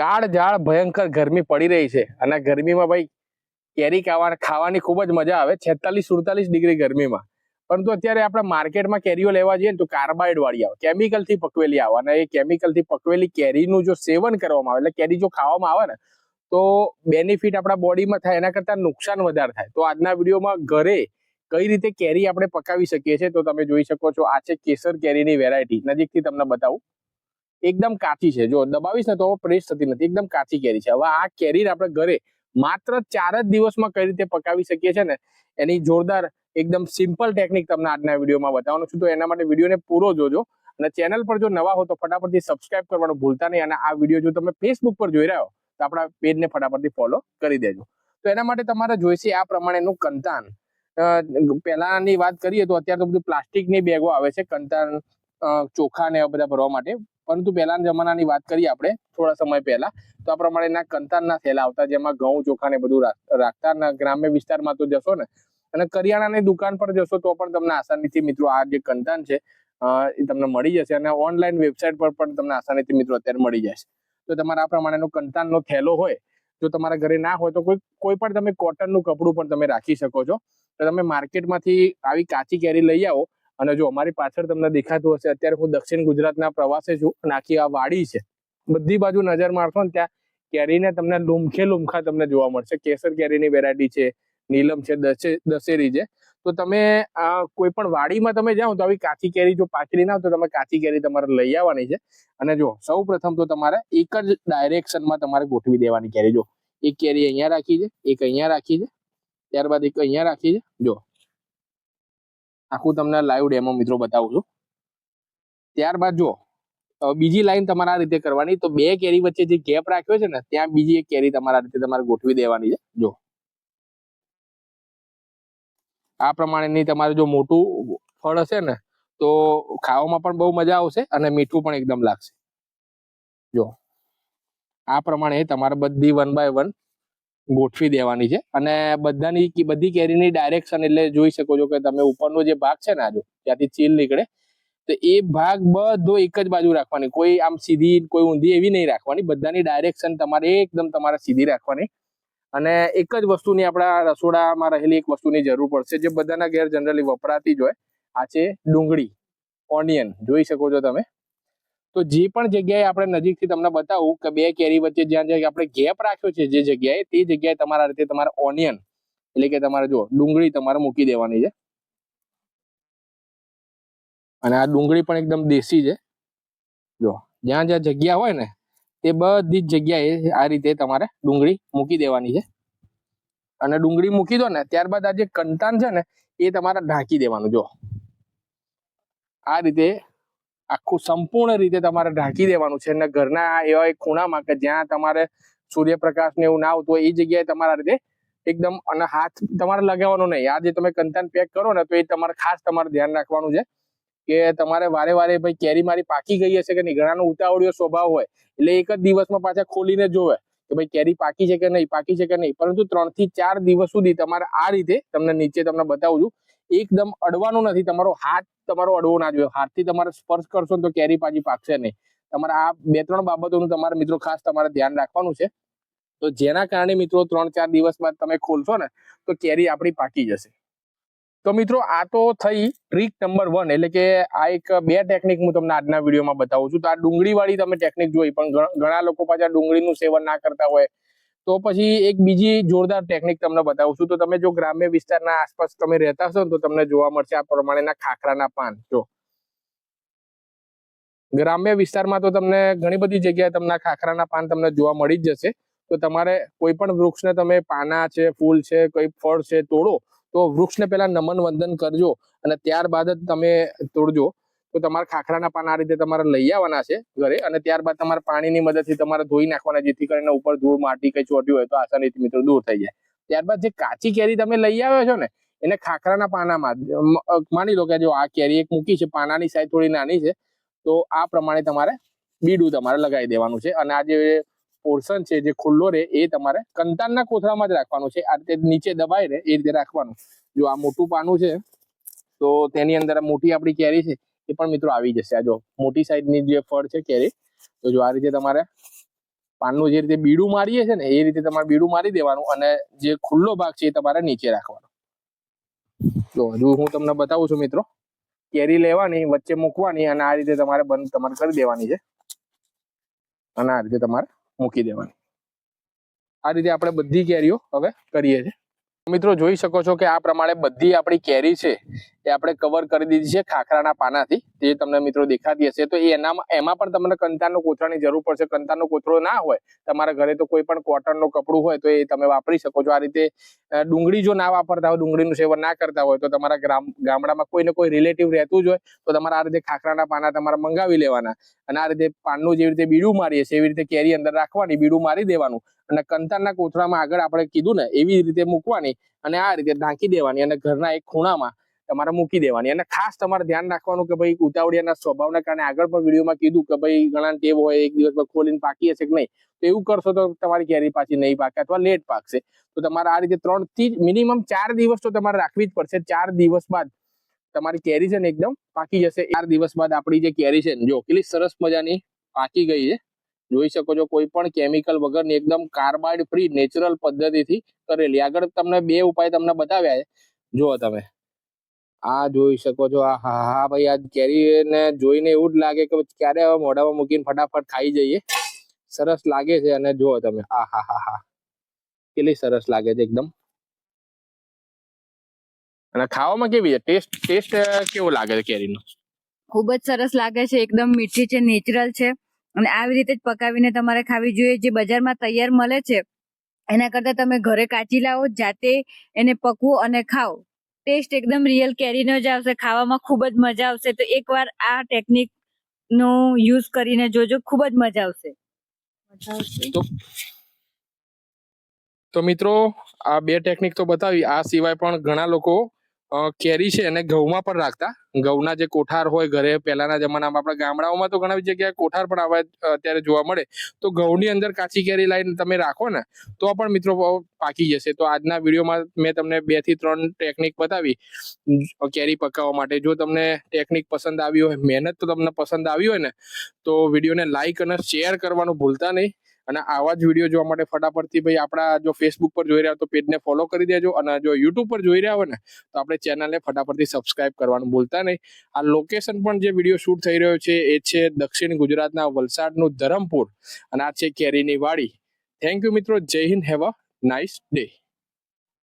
કાળ ઝાળ ભયંકર ગરમી પડી રહી છે. અને ગરમીમાં ભાઈ કેરી ખાવા ખાવાની ખૂબ જ મજા આવે. છેતાલીસ, સુડતાલીસ ડિગ્રી ગરમીમાં. પરંતુ અત્યારે આપણે માર્કેટમાં કેરીઓ લેવા જઈએ તો કાર્બાઇડ વાળી આવે. કેમિકલથી પકવેલી આવે. અને એ કેમિકલથી પકવેલી કેરીનું જો સેવન કરવામાં આવે, એટલે કેરી જો ખાવામાં આવે ને, તો બેનિફિટ આપણા બોડીમાં થાય, એના કરતાં નુકસાન વધારે થાય. તો આજના વિડીયોમાં ઘરે કઈ રીતે કેરી આપણે પકાવી શકીએ છીએ, તો તમે જોઈ શકો છો. આ છે કેસર કેરીની વેરાયટી. નજીકથી તમને બતાવું. એકદમ કાચી છે. જો દબાવીશ ને તો પ્રેસ થતી નથી. એકદમ કાચી કેરી છે. હવે આ કેરી આપણે ઘરે માત્ર ચાર જ દિવસમાં કઈ રીતે પકાવી શકીએ છીએ ને? એની જોરદાર એકદમ સિમ્પલ ટેકનિક તમને આજના વિડીયોમાં બતાવવાનું છું. તો એના માટે વિડીયોને પૂરો જોજો અને ચેનલ પર જો નવા હો તો ફટાફટથી સબસ્ક્રાઇબ કરવાનું ભૂલતા નહીં અને આ વીડિયો જો તમે ફેસબુક પર જોઈ રહ્યા હો, તો આપણા પેજને ફટાફટથી ફોલો કરી દેજો. તો એના માટે તમારે જોઈશે આ પ્રમાણેનું કંતાન. પહેલાની વાત કરીએ તો અત્યારે તો બધું પ્લાસ્ટિકની બેગો આવે છે. કંતાન ચોખા ને બધા ભરવા માટે પરંતુ પહેલાના જમાનાની વાત કરીએ આપણે, થોડા સમય પહેલા, તો આ પ્રમાણેના કંતાનના થેલા આવતા, જેમાં ઘઉં ચોખા ને બધું રાખ- રાખતા ગ્રામ્ય વિસ્તારમાં તો જશો ને, અને કરિયાણાની દુકાન પર જશો તો પણ તમને આસાનીથી મિત્રો આ જે કંતાન છે એ તમને મળી જશે અને ઓનલાઈન વેબસાઇટ પર પણ તમને આસાનીથી મિત્રો અત્યારે મળી જશે. તો તમારા આ પ્રમાણેનો કંતાનનો થેલો હોય, જો તમારા ઘરે ના હોય તો કોઈ કોઈ પણ તમે કોટનનું કપડું પણ તમે રાખી શકો છો. તો તમે માર્કેટમાંથી આવી કાચી કેરી લઈ આવો અને જો અમારી પાછળ તમને દેખાતું હશે, અત્યારે હું દક્ષિણ ગુજરાતના પ્રવાસે છું અને આખી આ વાડી છે, બધી બાજુ નજર મારશો ને ત્યાં કેરીને તમને લુમખે લુમખા તમને જોવા મળશે. કેસર કેરીની વેરાયટી છે, નીલમ છે દશેરી છે. તો તમે કોઈ પણ વાડીમાં તમે જાઓ તો આવી કાચી કેરી જો પાકડી ના તો તમે કાચી કેરી તમારે લઈ આવવાની છે. અને જો સૌ તો તમારે એક જ ડાયરેક્શનમાં તમારે ગોઠવી દેવાની કેરી. જો એક કેરી અહીંયા રાખી છે, એક અહીંયા રાખી છે, ત્યારબાદ એક અહીંયા રાખી છે. જો આખું તમને લાઈવ ડેમો મિત્રો બતાવું છું. ત્યારબાદ જો બીજી લાઈન તમારે આ રીતે કરવાની. તો બે કેરી વચ્ચે જે ગેપ રાખ્યો છે ને, ત્યાં બીજી એક કેરી તમારા રીતે તમારે ગોઠવી દેવાની છે. જો આ પ્રમાણેની તમારે જો મોટું ફળ હશે ને, તો ખાવામાં પણ બહુ મજા આવશે અને મીઠું પણ એકદમ લાગશે. જો આ પ્રમાણે તમારે બધી વન બાય વન ગોઠવી દેવાની છે. અને બધાની બધી કેરીની ડાયરેક્શન એટલે જોઈ શકો છો કે તમે ઉપરનો જે ભાગ છે ને આજો, ત્યાંથી ચીલ નીકળે. તો એ ભાગ બધો એક જ બાજુ રાખવાની. કોઈ આમ સીધી, કોઈ ઊંધી એવી નહીં રાખવાની. બધાની ડાયરેક્શન તમારે એકદમ તમારે સીધી રાખવાની. અને એક જ વસ્તુની આપણા રસોડામાં રહેલી એક વસ્તુની જરૂર પડશે. જે બધાના ઘેર જનરલી વપરાતી જ હોય. આ છે ડુંગળી ઓનિયન જોઈ શકો છો તમે. તો જે પણ જગ્યાએ આપણે નજીકથી તમને બતાવું કે બે કેરી વચ્ચે જ્યાં જ્યાં આપણે ગેપ રાખ્યો છે જે જગ્યાએ, તે જગ્યાએ તમારા રીતે તમારે ઓનિયન એટલે કે તમારે જો ડુંગળી તમારે મૂકી દેવાની છે. અને આ ડુંગળી પણ એકદમ દેશી છે. જો જ્યાં જ્યાં જગ્યા હોય ને, તે બધી જ જગ્યાએ આ રીતે તમારે ડુંગળી મૂકી દેવાની છે. અને ડુંગળી મૂકી દો ને, ત્યારબાદ આ જે કંતાન છે ને, એ તમારે ઢાંકી દેવાનું જો આ રીતે આખું સંપૂર્ણ રીતે તમારે ઢાંકી દેવાનું છે. અને ઘરના એવા એક ખૂણામાં કે જ્યાં તમારે સૂર્યપ્રકાશ ને એવું ના આવતું હોય, એ જગ્યાએ તમારા રીતે એકદમ અને હાથ તમારે લગાવવાનો નહીં. આ જે તમે કંતાન પેક કરો ને, તો એ તમારે ખાસ તમારે ધ્યાન રાખવાનું છે કે તમારે વારે વારે ભાઈ કેરી મારી પાકી ગઈ હશે કે નહીં? ઘણાનો ઉતાવળિયો સ્વભાવ હોય. એટલે એક જ દિવસમાં પાછા ખોલીને જોવે કે ભાઈ કેરી પાકી છે કે નહીં? પાકી છે કે નહીં? પરંતુ ત્રણથી ચાર દિવસ સુધી તમારે આ રીતે તમને નીચે તમને બતાવું છું એકદમ અડવાનું નથી. તમારો હાથ તમારો અડવો ના જોઈએ. હાથથી તમારે સ્પર્શ કરશો તો કેરી પાછી પાકશે નહીં. તમારે આ બે ત્રણ બાબતોનું તમારે મિત્રો ખાસ તમારે ધ્યાન રાખવાનું છે. તો જેના કારણે મિત્રો ત્રણ ચાર દિવસ બાદ તમે ખોલશો ને તો કેરી આપણી પાકી જશે. તો મિત્રો આ તો થઈ ટ્રીક નંબર વન. એટલે કે આ એક બે ટેકનિક હું તમને આજના વિડીયોમાં બતાવું છું. તો આ ડુંગળી વાળી તમે ટેકનિક જોઈ પણ ઘણા લોકો પાછા ડુંગળીનું સેવન ના કરતા હોય. તો પછી એક બીજી જોરદાર ટેકનિક તમને બતાવું છું. તો તમે જો ગ્રામ્ય વિસ્તારના આસપાસ તમે રહેતા હશો તો તમને જોવા મળશે આ પ્રમાણેના ખાખરાના પાન. જો. ગ્રામ્ય વિસ્તારમાં તો તમને ઘણી બધી જગ્યાએ તમને ખાખરાના પાન તમને જોવા મળી જ જશે. તો તમારે કોઈ પણ વૃક્ષને તમે પાના છે, ફૂલ છે, કોઈ ફળ છે, તોડો, તો વૃક્ષને પહેલા નમન વંદન કરજો અને ત્યારબાદ જ તમે તોડજો. તો તમારે ખાખરાના પાન આ રીતે તમારે લઈ આવવાના છે ઘરે અને ત્યારબાદ તમારે પાણીની મદદથી તમારે ધોઈ નાખવાના, જેથી કરીને ઉપર ધૂળ, માટી કઈ ચોટ્યું હોય તો આસાનીથી મિત્રો દૂર થઈ જાય. ત્યારબાદ જે કાચી કેરી તમે લઈ આવ્યો છો ને, એને ખાખરાના પાનામાં માની લો કે જો આ કેરી એક મૂકી છે, પાનાની સાઈઝ થોડી નાની છે, તો આ પ્રમાણે તમારે બીડું તમારે લગાવી દેવાનું છે અને આ જે પોર્શન છે, જે ખુલ્લો રહે એ તમારે કંતાનના કોથળામાં જ રાખવાનું છે. આ રીતે નીચે દબાઈ રહે એ રીતે રાખવાનું. જો આ મોટું પાનું છે, તો તેની અંદર મોટી આપણી કેરી છે એ પણ મિત્રો આવી જશે. આ જો મોટી સાઈઝની જે ફળ છે કેરી, તો જો આ રીતે તમારે પાનનું જે રીતે બીડું મારીએ છે ને, એ રીતે તમારે બીડું મારી દેવાનું અને જે ખુલ્લો ભાગ છે એ તમારે નીચે રાખવાનો. તો હજુ હું તમને બતાવું છું મિત્રો, કેરી લેવાની, વચ્ચે મૂકવાની અને આ રીતે તમારે બંધ તમારે કરી દેવાની છે. અને આ રીતે તમારે મૂકી દેવાની. આ રીતે આપણે બધી કેરીઓ હવે કરીએ છીએ. મિત્રો જોઈ શકો છો કે આ પ્રમાણે બધી આપણી કેરી છે એ આપણે કવર કરી દીધી છે ખાખરાના પાનાથી. તે તમને મિત્રો દેખાતી હશે. તો એનામાં, એમાં પણ તમને કંતારનો કોથળાની જરૂર પડશે. કંતારનો કોથળો ના હોય, તમારા ઘરે તો કોઈ પણ કોટનનું કપડું હોય તો એ તમે વાપરી શકો છો. આ રીતે ડુંગળી જો ના વાપરતા હોય, ડુંગળીનું સેવન ના કરતા હોય, તો તમારા ગામડામાં કોઈને કોઈ રિલેટિવ રહેતું જ હોય, તો તમારે આ રીતે ખાખરાના પાના તમારે મંગાવી લેવાના. અને આ રીતે પાનનું જેવી રીતે બીડું મારીએ છીએ, એવી રીતે કેરી અંદર રાખવાની, બીડું મારી દેવાનું. અને કંતારના કોથળામાં આગળ આપણે કીધું ને, એવી રીતે મૂકવાની અને આ રીતે ઢાંકી દેવાની અને ઘરના એક ખૂણામાં તમારે મૂકી દેવાની. અને ખાસ તમારે ધ્યાન રાખવાનું કે ભાઈ ઉતાવળિયાના સ્વભાવના કારણે આગળ પણ વિડીયોમાં કીધું કે ભાઈ ઘણા ટેવ હોય, એક દિવસમાં ખોલીને પાકી હશે કે નહીં? તો એવું કરશો તો તમારી કેરી પાછી નહીં પાકે અથવા લેટ પાકશે. તો તમારે આ રીતે ત્રણથી મિનિમમ ચાર દિવસ તો તમારે રાખવી જ પડશે. ચાર દિવસ બાદ તમારી કેરી છે ને એકદમ પાકી જશે. ચાર દિવસ બાદ આપણી જે કેરી છે જો કેટલી સરસ મજાની પાકી ગઈ છે. જોઈ શકો છો કોઈ પણ કેમિકલ વગરની એકદમ કાર્બાઇડ ફ્રી નેચરલ પદ્ધતિથી કરેલી. આગળ તમને બે ઉપાય તમને બતાવ્યા છે. જુઓ તમે. આ જોઈ શકો છો. આ હા હા ભાઈ, આ કેરીને જોઈને એવું જ લાગે કે ક્યારે હવે મોઢામાં મૂકીને ફટાફટ ખાઈ જઈએ. સરસ લાગે છે અને જુઓ તમે. આ હા હા હા. કેટલી સરસ લાગે છે એકદમ. અને ખાવામાં કેવી છે? ટેસ્ટ ટેસ્ટ કેવો લાગે છે કેરીનો? ખૂબ જ સરસ લાગે છે. એકદમ મીઠી છે નેચરલ છે. અને આવી રીતે જ પકાવીને તમારે ખાવી જોઈએ. જે બજારમાં તૈયાર મળે છે એના કરતાં તમે ઘરે કાચી લાવો જાતે એને પકવો અને ખાઓ. ટેસ્ટ એકદમ રિયલ કેરીનો જ આવશે ખાવામાં ખૂબ જ મજા આવશે. તો એકવાર આ ટેકનિક નો યુઝ કરીને જોજો ખૂબ જ મજા આવશે. તો તો મિત્રો આ બે ટેકનિક તો બતાવી. આ સિવાય પણ ઘણા લોકો કેરી છે એને ઘઉંમાં પણ રાખતા. ઘઉંના જે કોઠાર હોય ઘરે, પહેલાના જમાનામાં આપણા ગામડાઓમાં તો ઘણા જગ્યાએ કોઠાર પણ આવા અત્યારે જોવા મળે. તો ઘઉંની અંદર કાચી કેરી લાવીને તમે રાખો ને, તો પણ મિત્રો પાકી જશે. તો આજના વિડીયોમાં મેં તમને બેથી ત્રણ ટેકનિક બતાવી. કેરી પકાવવા માટે. જો તમને ટેકનિક પસંદ આવી હોય, મહેનત તો તમને પસંદ આવી હોય ને, તો વિડીયોને લાઈક અને શેર કરવાનું ભૂલતા નહીં. અને આવા જ વીડિયો જોવા માટે ફટાફટથી ભાઈ આપણા જો ફેસબુક પર જોઈ રહ્યા તો પેજને ફોલો કરી દેજો અને જો યુટ્યુબ પર જોઈ રહ્યા હોય ને, તો આપણે ચેનલને ફટાફટથી સબસ્ક્રાઇબ કરવાનું ભૂલતા નહીં. આ લોકેશન પણ જે વીડિયો શૂટ થઈ રહ્યો છે, એ છે દક્ષિણ ગુજરાતના વલસાડનું ધરમપુર અને આ છે કેરીની વાડી. થેન્ક યુ મિત્રો, જય Hind have a nice day